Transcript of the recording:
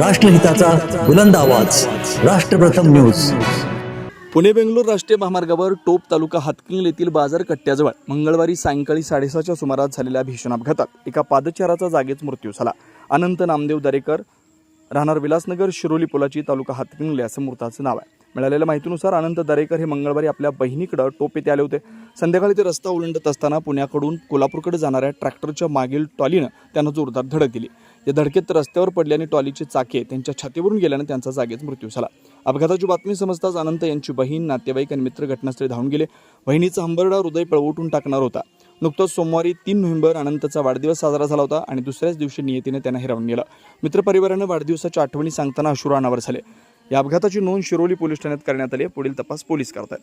राष्ट्रहिताचा बुलंद आवाज. राष्ट्रप्रथम न्यूज. पुणे बेंगलोर राष्ट्रीय महामार्गावर टोप तालुका हातकिंगल येथील बाजार कट्ट्याजवळ मंगळवारी सायंकाळी साडेसहाच्या सुमारास झालेल्या भीषण अपघातात एका पादचाराचा जागीच मृत्यू झाला. अनंत नामदेव दरेकर राहणार विलासनगर शिरोली पुलाची तालुका हातकिंगले असं मृताचं नाव आहे. मिळालेल्या माहितीनुसार अनंत दरेकर हे मंगळवारी आपल्या बहिणीकडं टोप येथे आले होते. संध्याकाळी ते रस्ता ओलांडत असताना पुण्याकडून कोल्हापूरकडे जाणाऱ्या ट्रॅक्टरच्या मागील टॉलीनं त्यांना जोरदार धडक दिली. या धडकेत रस्त्यावर पडल्याने टॉलीचे चाके त्यांच्या छातीवरून गेल्याने त्यांचा जागेच मृत्यू झाला. अपघाताची बातमी समजताच अनंत यांची बहीण नातेवाईक आणि मित्र घटनास्थळी धावून गेले. बहिणीचा हंबरडा हृदय पळवटून टाकणार होता. नुकताच सोमवारी तीन नोव्हेंबर अनंतचा वाढदिवस साजरा झाला होता आणि दुसऱ्याच दिवशी नियतीने त्यांना हिरावून गेला मित्रपरिवारानं वाढदिवसाच्या आठवणी सांगताना अश्रू अनावर झाले. या अपघाताची नोंद शिरोली पोलीस ठाण्यात करण्यात आली पुढील तपास पोलीस करतात